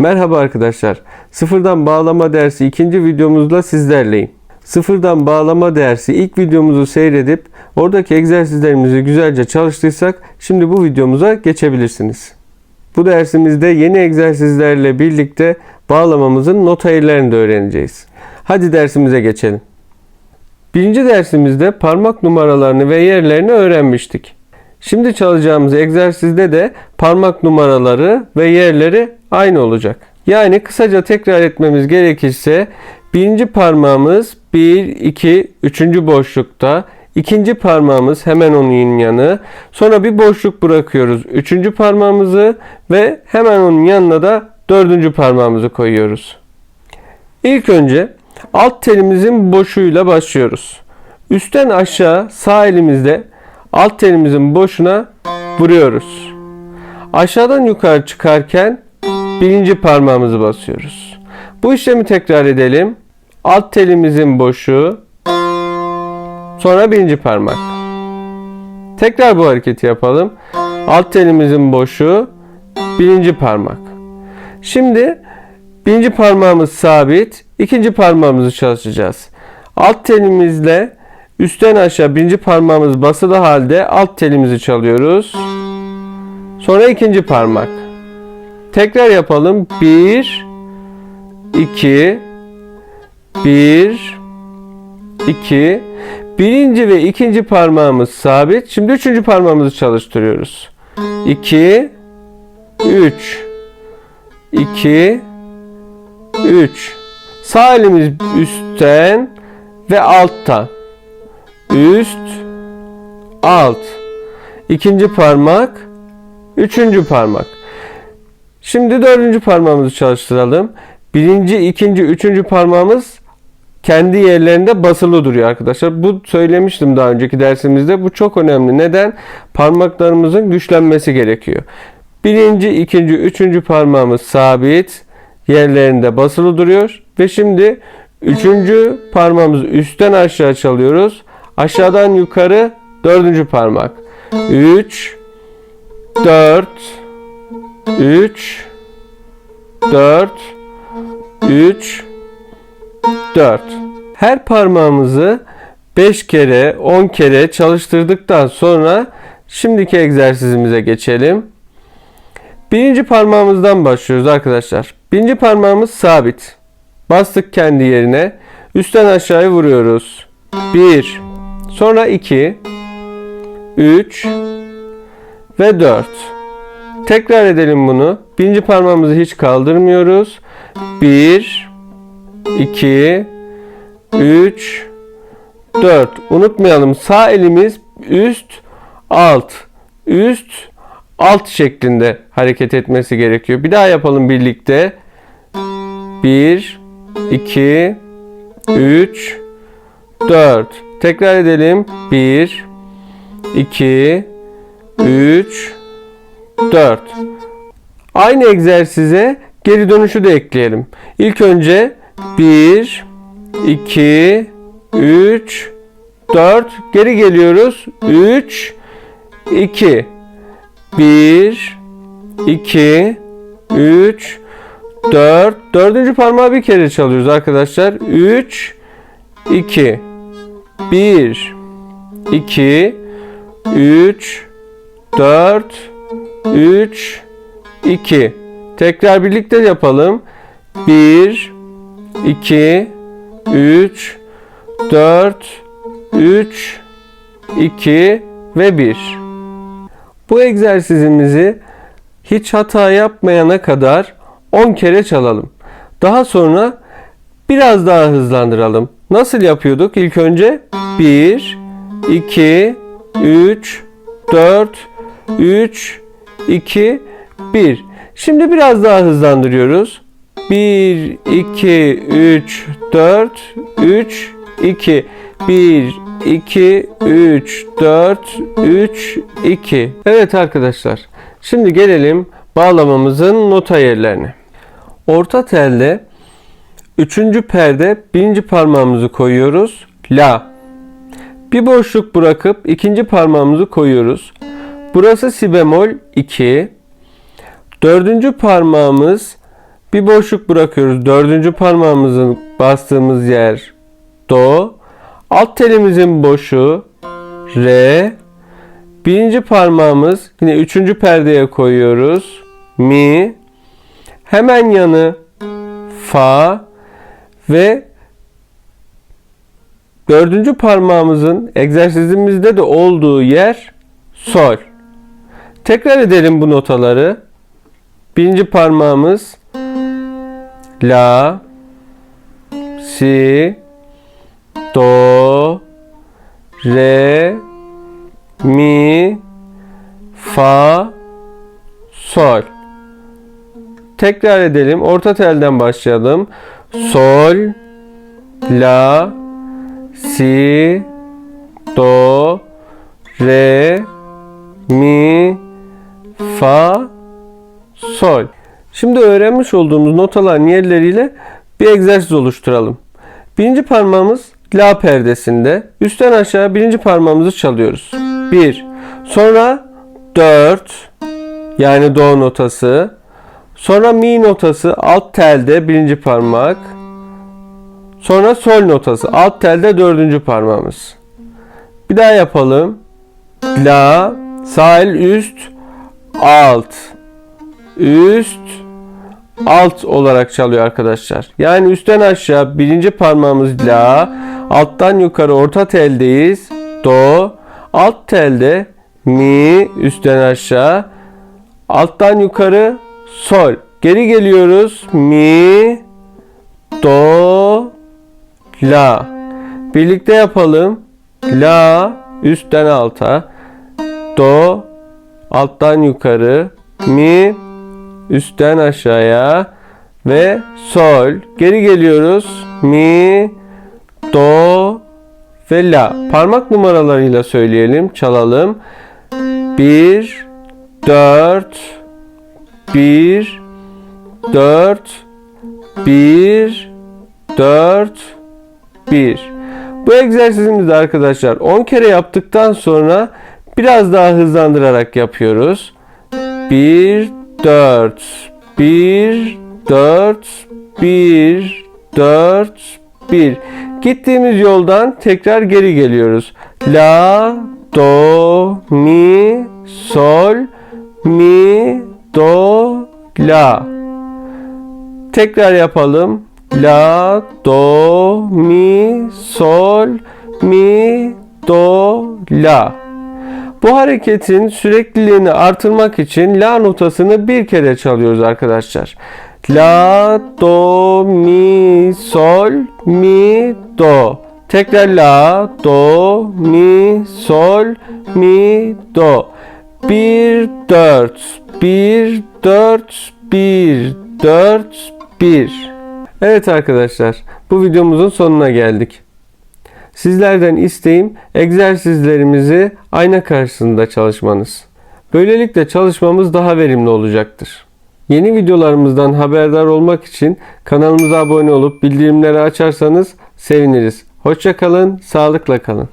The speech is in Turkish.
Merhaba arkadaşlar. Sıfırdan bağlama dersi ikinci videomuzla sizlerleyim. Sıfırdan bağlama dersi ilk videomuzu seyredip oradaki egzersizlerimizi güzelce çalıştıysak şimdi bu videomuza geçebilirsiniz. Bu dersimizde yeni egzersizlerle birlikte bağlamamızın nota yerlerini de öğreneceğiz. Hadi dersimize geçelim. Birinci dersimizde parmak numaralarını ve yerlerini öğrenmiştik. Şimdi çalacağımız egzersizde de parmak numaraları ve yerleri aynı olacak. Yani kısaca tekrar etmemiz gerekirse birinci parmağımız 1, 2, 3. boşlukta. ikinci parmağımız hemen onun yanı. Sonra bir boşluk bırakıyoruz. Üçüncü parmağımızı ve hemen onun yanına da dördüncü parmağımızı koyuyoruz. İlk önce alt telimizin boşluğuyla başlıyoruz. Üstten aşağı sağ elimizle alt telimizin boşuna vuruyoruz. Aşağıdan yukarı çıkarken birinci parmağımızı basıyoruz. Bu işlemi tekrar edelim. Alt telimizin boşu, sonra birinci parmak. Tekrar bu hareketi yapalım. Alt telimizin boşu, birinci parmak. Şimdi birinci parmağımız sabit, ikinci parmağımızı çalışacağız. Alt telimizle üstten aşağı birinci parmağımız basılı halde alt telimizi çalıyoruz. Sonra ikinci parmak. Tekrar yapalım. 1 2 1 2 Birinci ve ikinci parmağımız sabit. Şimdi üçüncü parmağımızı çalıştırıyoruz. 2 3 2 3 Sağ elimiz üstten ve altta. Üst alt. İkinci parmak, üçüncü parmak. Şimdi dördüncü parmağımızı çalıştıralım. Birinci, ikinci, üçüncü parmağımız kendi yerlerinde basılı duruyor arkadaşlar. Bu söylemiştim daha önceki dersimizde. Bu çok önemli. Neden? Parmaklarımızın güçlenmesi gerekiyor. Birinci, ikinci, üçüncü parmağımız sabit. Yerlerinde basılı duruyor. Ve şimdi üçüncü parmağımızı üstten aşağı çalıyoruz. Aşağıdan yukarı dördüncü parmak. 3 4 3 4 3 4 Her parmağımızı 5 kere 10 kere çalıştırdıktan sonra şimdiki egzersizimize geçelim. Birinci parmağımızdan başlıyoruz arkadaşlar. Birinci parmağımız sabit. Bastık kendi yerine. Üstten aşağıya vuruyoruz. 1 Sonra 2 3 ve 4 Tekrar edelim bunu. Birinci parmağımızı hiç kaldırmıyoruz. 1 2 3 4 Unutmayalım sağ elimiz üst alt üst alt şeklinde hareket etmesi gerekiyor. Bir daha yapalım birlikte. 1 2 3 4 Tekrar edelim. 1 2 3 4 Aynı egzersize geri dönüşü de ekleyelim. İlk önce 1 2 3 4 geri geliyoruz. 3 2 1 2 3 4 Dördüncü parmağı bir kere çalıyoruz arkadaşlar. 3 2 1 2 3 4 3 2 Tekrar birlikte yapalım. 1 2 3 4 3 2 ve 1 Bu egzersizimizi hiç hata yapmayana kadar 10 kere çalalım. Daha sonra biraz daha hızlandıralım. Nasıl yapıyorduk? İlk önce 1, 2, 3, 4, 3, 2, 1. Şimdi biraz daha hızlandırıyoruz. 1, 2, 3, 4, 3, 2. 1, 2, 3, 4, 3, 2. Evet arkadaşlar. Şimdi gelelim bağlamamızın nota yerlerine. Orta telde üçüncü perde birinci parmağımızı koyuyoruz. La. Bir boşluk bırakıp ikinci parmağımızı koyuyoruz. Burası si bemol 2. Dördüncü parmağımız Bir boşluk bırakıyoruz. Dördüncü parmağımızın bastığımız yer do. Alt telimizin boşu re. Birinci parmağımız yine üçüncü perdeye koyuyoruz. Mi. Hemen yanı fa ve dördüncü parmağımızın egzersizimizde de olduğu yer sol. Tekrar edelim bu notaları. Birinci parmağımız la, si, do, re, mi, fa, sol. Tekrar edelim. Orta telden başlayalım. Sol, la, si, do, re, mi, fa, sol. Şimdi öğrenmiş olduğumuz notaların yerleriyle bir egzersiz oluşturalım. Birinci parmağımız la perdesinde. Üstten aşağı birinci parmağımızı çalıyoruz. 1. Sonra 4 yani do notası. Sonra mi notası alt telde birinci parmak. Sonra sol notası alt telde dördüncü parmağımız. Bir daha yapalım. La, sağ el üst, alt, üst, alt olarak çalıyor arkadaşlar. Yani üstten aşağı birinci parmağımız la, alttan yukarı orta teldeyiz. Do, alt telde mi, üstten aşağı, alttan yukarı sol. Geri geliyoruz. Mi, do, la. Birlikte yapalım. La, üstten alta, do, alttan yukarı, mi, üstten aşağıya ve sol. Geri geliyoruz. Mi, do ve la. Parmak numaralarıyla söyleyelim, çalalım. 1 4 1 4 1 4 1 Bu egzersizimizi arkadaşlar 10 kere yaptıktan sonra biraz daha hızlandırarak yapıyoruz. 1 4 1 4 1 4 1 Gittiğimiz yoldan tekrar geri geliyoruz. La do mi sol mi do la Tekrar yapalım. La, do, mi, sol, mi, do, la. Bu hareketin sürekliliğini artırmak için la notasını bir kere çalıyoruz arkadaşlar. La, do, mi, sol, mi, do. Tekrar la, do, mi, sol, mi, do. 1, 4, 1, 4, 1, 4, 1. Evet arkadaşlar bu videomuzun sonuna geldik. Sizlerden isteğim egzersizlerimizi ayna karşısında çalışmanız. Böylelikle çalışmamız daha verimli olacaktır. Yeni videolarımızdan haberdar olmak için kanalımıza abone olup bildirimleri açarsanız seviniriz. Hoşçakalın, sağlıkla kalın.